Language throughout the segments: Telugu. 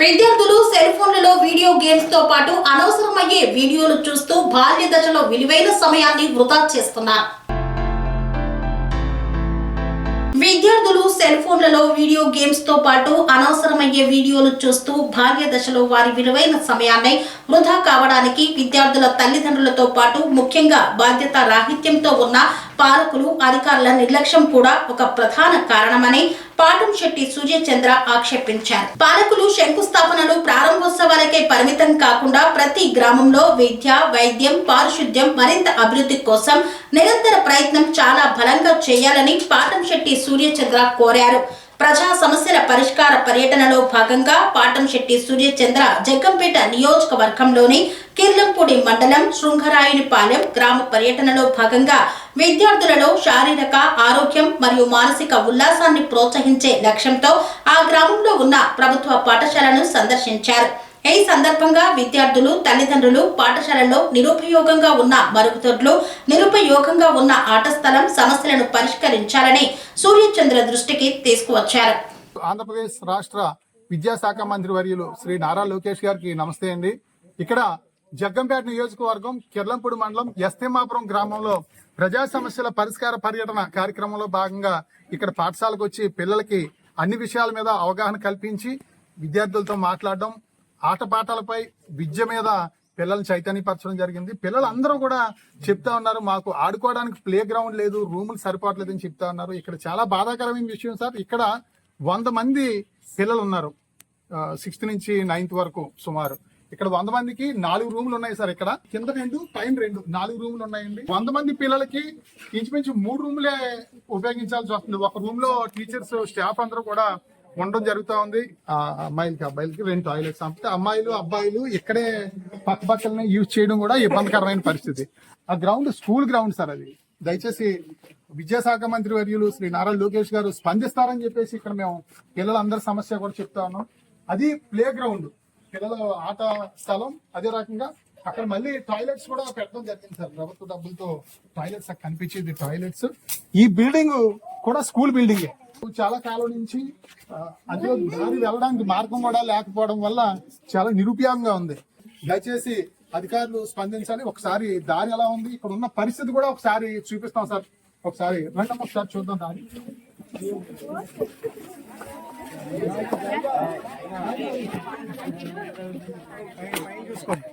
విద్యార్థులు సెల్ ఫోన్లలో వీడియో గేమ్స్తో పాటు అనవసరమయ్యే వీడియోలు చూస్తూ బాల్య దశలో విలువైన సమయాన్ని వృధా చేస్తున్నారు. విద్యార్థులు సెల్ ఫోన్లలో వీడియో గేమ్స్తో పాటు అనవసరమయ్యే వీడియోలు చూస్తూ బాల్య దశలో వారి విలువైన సమయాన్ని వృధా కావడానికి విద్యార్థుల తల్లిదండ్రులతో పాటు ముఖ్యంగా బాధ్యత రాహిత్యంతో ఉన్న పాలకులు అధికారుల నిర్లక్ష్యం కూడా ఒక ప్రధాన కారణమని పాటం శెట్టి సూర్యచంద్ర ఆక్షేపించారు. పాలకులు శంకుస్థాపనలు ప్రారంభోత్సవాలకే పరిమితం కాకుండా ప్రతి గ్రామంలో విద్య వైద్యం పారిశుద్ధ్యం మరింత అభివృద్ధి కోసం నిరంతర ప్రయత్నం చాలా బలంగా చేయాలని పాటం శెట్టి సూర్యచంద్ర కోరారు. ప్రజా సమస్యల పరిష్కార పర్యటనలో భాగంగా పాటంశెట్టి సూర్యచంద్ర జగ్గంపేట నియోజకవర్గంలోని కిర్లంపూడి మండలం శృంగరాయునిపాలెం గ్రామ పర్యటనలో భాగంగా విద్యార్థులలో శారీరక ఆరోగ్యం మరియు మానసిక ఉల్లాసాన్ని ప్రోత్సహించే లక్ష్యంతో ఆ గ్రామంలో ఉన్న ప్రభుత్వ పాఠశాలను సందర్శించారు. ఈ సందర్భంగా విద్యార్థులు తల్లిదండ్రులు పాఠశాలలో నిరుపయోగంగా ఉన్న మరుగుదొడ్లు నిరుపయోగంగా ఉన్న ఆట స్థలం సమస్యలను పరిష్కరించాలని సూర్యచంద్ర దృష్టికి తీసుకువచ్చారు. ఆంధ్రప్రదేశ్ రాష్ట్ర విద్యాశాఖ మంత్రి వర్యులు శ్రీ నారా లోకేష్ గారికి నమస్తే అండి. ఇక్కడ జగ్గంపేట నియోజకవర్గం కిర్లంపూడి మండలం ఎస్తేమాపురం గ్రామంలో ప్రజా సమస్యల పరిష్కార పర్యటన కార్యక్రమంలో భాగంగా ఇక్కడ పాఠశాలకు వచ్చి పిల్లలకి అన్ని విషయాల మీద అవగాహన కల్పించి విద్యార్థులతో మాట్లాడడం ఆటపాటలపై విద్య మీద పిల్లల్ని చైతన్యపరచడం జరిగింది. పిల్లలు అందరూ కూడా చెప్తా ఉన్నారు మాకు ఆడుకోవడానికి ప్లే గ్రౌండ్ లేదు రూములు సరిపోవట్లేదని చెప్తా ఉన్నారు. ఇక్కడ చాలా బాధాకరమైన విషయం సార్ ఇక్కడ వంద మంది పిల్లలు ఉన్నారు సిక్స్త్ నుంచి నైన్త్ వరకు సుమారు. ఇక్కడ వంద మందికి నాలుగు రూములు ఉన్నాయి సార్ ఇక్కడ. కింద రెండు పైన రెండు నాలుగు రూములు ఉన్నాయండి. వంద మంది పిల్లలకి ఇంచుమించు మూడు రూములే ఉపయోగించాల్సి వస్తుంది. ఒక రూమ్లో టీచర్స్ స్టాఫ్ అందరూ కూడా ఉండడం జరుగుతూ ఉంది. ఆ అమ్మాయిలకి అబ్బాయిలకి రెండు టాయిలెట్స్ అంటే అమ్మాయిలు అబ్బాయిలు ఇక్కడే పక్క పక్కలనే యూజ్ చేయడం కూడా ఇబ్బందికరమైన పరిస్థితి. ఆ గ్రౌండ్ స్కూల్ గ్రౌండ్ సార్ అది. దయచేసి విద్యాశాఖ మంత్రి వర్యులు శ్రీ నారా లోకేష్ గారు స్పందిస్తారని చెప్పేసి ఇక్కడ మేము పిల్లలందరి సమస్య కూడా చెప్తా ఉన్నాం. అది ప్లే గ్రౌండ్ పిల్లల ఆట స్థలం అదే రకంగా అక్కడ మళ్ళీ టాయిలెట్స్ కూడా పెట్టడం జరిగింది సార్. ప్రభుత్వ డబ్బులతో టాయిలెట్స్ అక్కడ కనిపించేది టాయిలెట్స్ ఈ బిల్డింగ్ కూడా స్కూల్ బిల్డింగే చాలా కాలం నుంచి అదే అందులో దారి వెళ్ళడానికి మార్గం కూడా లేకపోవడం వల్ల చాలా నిరుపయోగంగా ఉంది. దయచేసి అధికారులు స్పందించాలి. ఒకసారి దారి ఎలా ఉంది? ఇక్కడ ఉన్న పరిస్థితి కూడా ఒకసారి చూపిస్తాం సార్. ఒకసారి రండి ఒకసారి చూద్దాం దారి. చూసుకోండి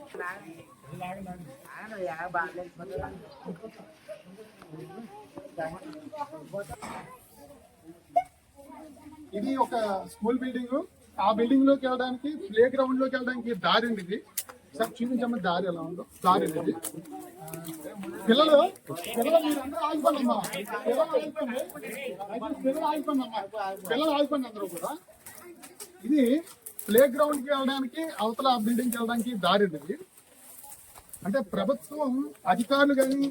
ఇది ఒక స్కూల్ బిల్డింగ్. ఆ బిల్డింగ్లోకి వెళ్ళడానికి ప్లే గ్రౌండ్లోకి వెళ్ళడానికి దారి ఉంది ఇది. సార్ చూపించమ్మా దారి ఎలా ఉందో. దారి ఉంది పిల్లలు పిల్లలు మీరందరూ ఆగిపోండి అమ్మా పిల్లలు ఆగిపోండి. పిల్లలు ఆగిపోండి అమ్మా పిల్లలు ఆగిపోండి అందరూ కూడా. ఇది ప్లే గ్రౌండ్కి వెళ్ళడానికి అవతల బిల్డింగ్కి వెళ్ళడానికి దారి ఉంది అంటే ప్రభుత్వం అధికారులు కానీ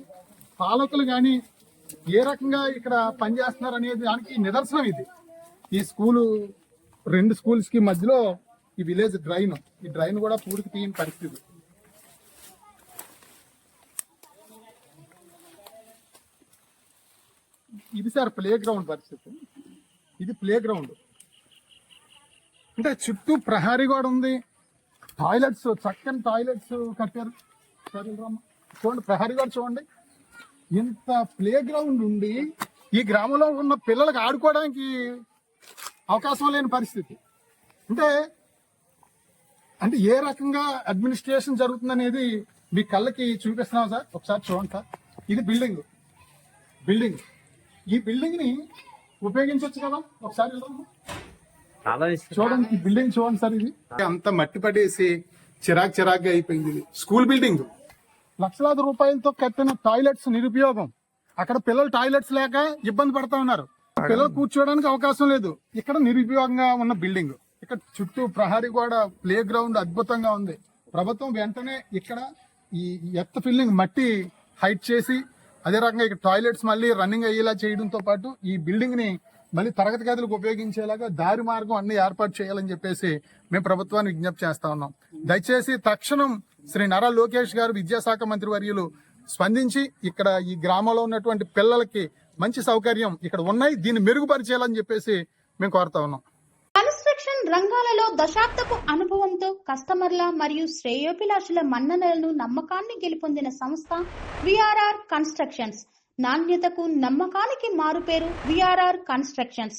పాలకులు కానీ ఏ రకంగా ఇక్కడ పనిచేస్తున్నారు అనేది దానికి నిదర్శనం ఇది. ఈ స్కూలు రెండు స్కూల్స్కి మధ్యలో ఈ విలేజ్ డ్రైన్. ఈ డ్రైన్ కూడా పూర్తి తీయని పరిస్థితి. ఇది సార్ ప్లే గ్రౌండ్ పరిస్థితి. ఇది ప్లే గ్రౌండ్ అంటే చుట్టూ ప్రహారీ కూడా ఉంది. టాయిలెట్స్ చక్కని టాయిలెట్స్ కట్టారు. సరే చూడండి ప్రహరీ కూడా చూడండి. ఇంత ప్లే గ్రౌండ్ ఉండి ఈ గ్రామంలో ఉన్న పిల్లలకు ఆడుకోవడానికి అవకాశం లేని పరిస్థితి. అంటే అంటే ఏ రకంగా అడ్మినిస్ట్రేషన్ జరుగుతుందనేది మీ కళ్ళకి చూపిస్తున్నాం సార్? ఒకసారి చూడండి సార్. ఇది బిల్డింగ్ బిల్డింగ్ ఈ బిల్డింగ్ని ఉపయోగించవచ్చు కదా? ఒకసారి చూడండి ఈ బిల్డింగ్ చూడండి సార్ ఇది. అంత మట్టి పడేసి చిరాక్ చిరాగ్గా అయిపోయింది ఇది. స్కూల్ బిల్డింగ్ లక్షలాది రూపాయలతో కట్టిన టాయిలెట్స్ నిరుపయోగం. అక్కడ పిల్లలు టాయిలెట్స్ లేక ఇబ్బంది పడతా ఉన్నారు. పిల్లలు కూర్చోవడానికి అవకాశం లేదు. ఇక్కడ నిరుపయోగంగా ఉన్న బిల్డింగ్. ఇక్కడ చుట్టూ ప్రహరీ గోడ ప్లే గ్రౌండ్ అద్భుతంగా ఉంది. ప్రభుత్వం వెంటనే ఇక్కడ ఈ ఎత్త ఫిల్లింగ్ మట్టి హైట్ చేసి అదే రకంగా ఇక్కడ టాయిలెట్స్ మళ్ళీ రన్నింగ్ అయ్యేలా చేయడంతో పాటు ఈ బిల్డింగ్ని మళ్ళీ తరగతి గదులకు ఉపయోగించేలాగా దారి మార్గం అన్ని ఏర్పాటు చేయాలని చెప్పేసి మేము ప్రభుత్వాన్ని విజ్ఞప్తి చేస్తా ఉన్నాం. దయచేసి తక్షణం శ్రీ నారా లోకేష్ గారు విద్యాశాఖ మంత్రి వర్యులు స్పందించి ఇక్కడ ఈ గ్రామంలో ఉన్నటువంటి పిల్లలకి మంచి సౌకర్యం ఇక్కడ ఉన్నాయి. దీన్ని మెరుగుపరిచేయాలని చెప్పేసి మేము కోరుతా ఉన్నాం. కన్స్ట్రక్షన్ రంగాలలో దశాబ్దపు అనుభవంతో కస్టమర్ల మరియు శ్రేయోభిలాషుల మన్ననలను నమ్మకాన్ని గెలుపొందిన సంస్థ విఆర్ఆర్ కన్స్ట్రక్షన్స్. నాణ్యతకు నమ్మకానికి మారుపేరు VRR constructions.